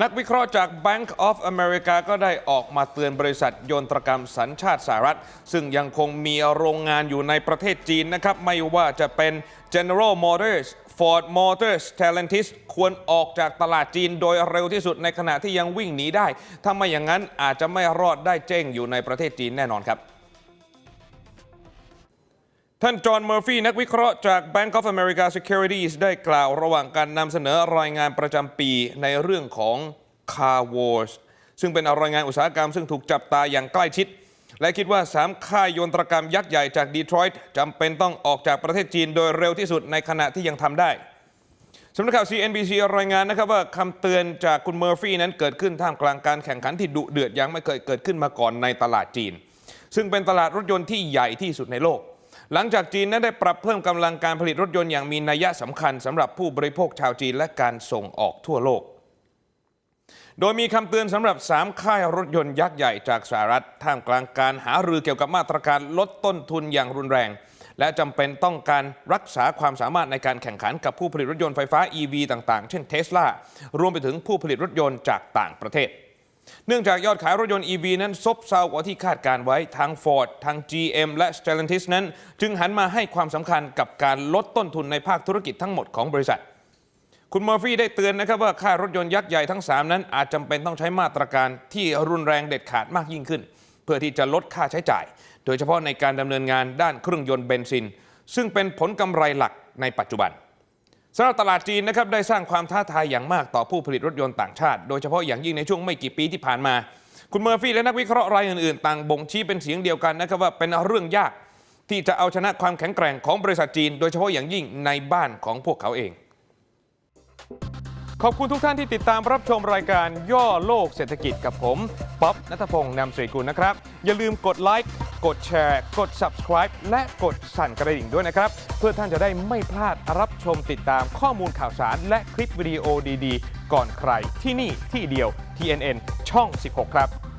นักวิเคราะห์จาก Bank of America ก็ได้ออกมาเตือนบริษัทยนตรกรรมสัญชาติสหรัฐ ซึ่งยังคงมีโรงงานอยู่ในประเทศจีนนะครับ ไม่ว่าจะเป็น General Motors Ford Motors Stellantis ควรออกจากตลาดจีนโดยเร็วที่สุดในขณะที่ยังวิ่งหนีได้ ถ้าไม่อย่างนั้นอาจจะไม่รอดได้เจ้งอยู่ในประเทศจีนแน่นอนครับ ท่านจอห์นเมอร์ฟี่นักวิเคราะห์จาก Bank of America Securities ได้กล่าวระหว่างการนำเสนอรายงานประจำปีในเรื่องของ Car Wars ซึ่งเป็นรายงานอุตสาหกรรมซึ่งถูกจับตาอย่างใกล้ชิด และคิดว่า 3 ค่ายยนตรกรรมยักษ์ใหญ่จากดีทรอยต์จำเป็นต้องออกจากประเทศจีนโดยเร็วที่สุดในขณะที่ยังทำได้สำนักข่าว CNBC รายงานนะครับว่าคำเตือนจากคุณเมอร์ฟี่นั้นเกิดขึ้นท่ามกลางการแข่งขันที่ดุเดือดยังไม่เคยเกิดขึ้นมาก่อนในตลาดจีน ซึ่งเป็นตลาดรถยนต์ที่ใหญ่ที่สุดในโลก หลังจากจีนนั้นได้ปรับเพิ่มกำลังการผลิตรถยนต์อย่างมีนัยสำคัญสำหรับผู้บริโภคชาวจีนและการส่งออกทั่วโลก โดยมีคำเตือนสำหรับ 3 ค่ายรถยนต์ยักษ์ใหญ่จากสหรัฐท่ามกลางการหารือเกี่ยวกับมาตรการลดต้นทุนอย่างรุนแรง และจำเป็นต้องการรักษาความสามารถในการแข่งขันกับผู้ผลิตรถยนต์ไฟฟ้า EV ต่างๆ เช่นเทสลารวมไปถึงผู้ผลิตรถยนต์จากต่างประเทศ เนื่องจากยอดขายรถยนต์ EV นั้นซบเซากว่าที่คาดการไว้ทาง Ford ทาง GM และ Stellantis นั้น จึงหันมาให้ความสำคัญกับการลดต้นทุนในภาคธุรกิจทั้งหมดของบริษัท คุณมอร์ฟี่ได้เตือนนะครับว่าค่ารถยนต์ยักษ์ใหญ่ทั้ง 3 นั้นอาจจำเป็นต้องใช้มาตรการที่รุนแรงเด็ดขาดมากยิ่งขึ้น เพื่อที่จะลดค่าใช้จ่าย โดยเฉพาะในการดำเนินงานด้านเครื่องยนต์เบนซิน ซึ่งเป็นผลกำไรหลักในปัจจุบัน สำหรับตลาดจีนนะครับได้สร้างความท้าทายอย่างมากต่อผู้ผลิตรถยนต์ต่างชาติ โดยเฉพาะอย่างยิ่งในช่วงไม่กี่ปีที่ผ่านมา คุณเมอร์ฟี่และนักวิเคราะห์รายอื่นๆ ต่างบ่งชี้เป็นเสียงเดียวกันนะครับว่าเป็นเรื่องยากที่จะเอาชนะความแข็งแกร่งของบริษัทจีน โดยเฉพาะอย่างยิ่งในบ้านของพวกเขาเอง ขอบคุณทุกท่านที่ติดตามรับชมรายการย่อโลกเศรษฐกิจกับผมป๊อบนัทพงศ์นำสรีกุลนะครับ อย่าลืมกดไลค์ กดแชร์ กด Subscribe และกดสั่นกระดิ่งด้วยนะครับ เพื่อท่านจะได้ไม่พลาดรับชมติดตามข้อมูลข่าวสาร และคลิปวิดีโอดีๆ ก่อนใครที่นี่ที่เดียว TNN ช่อง 16 ครับ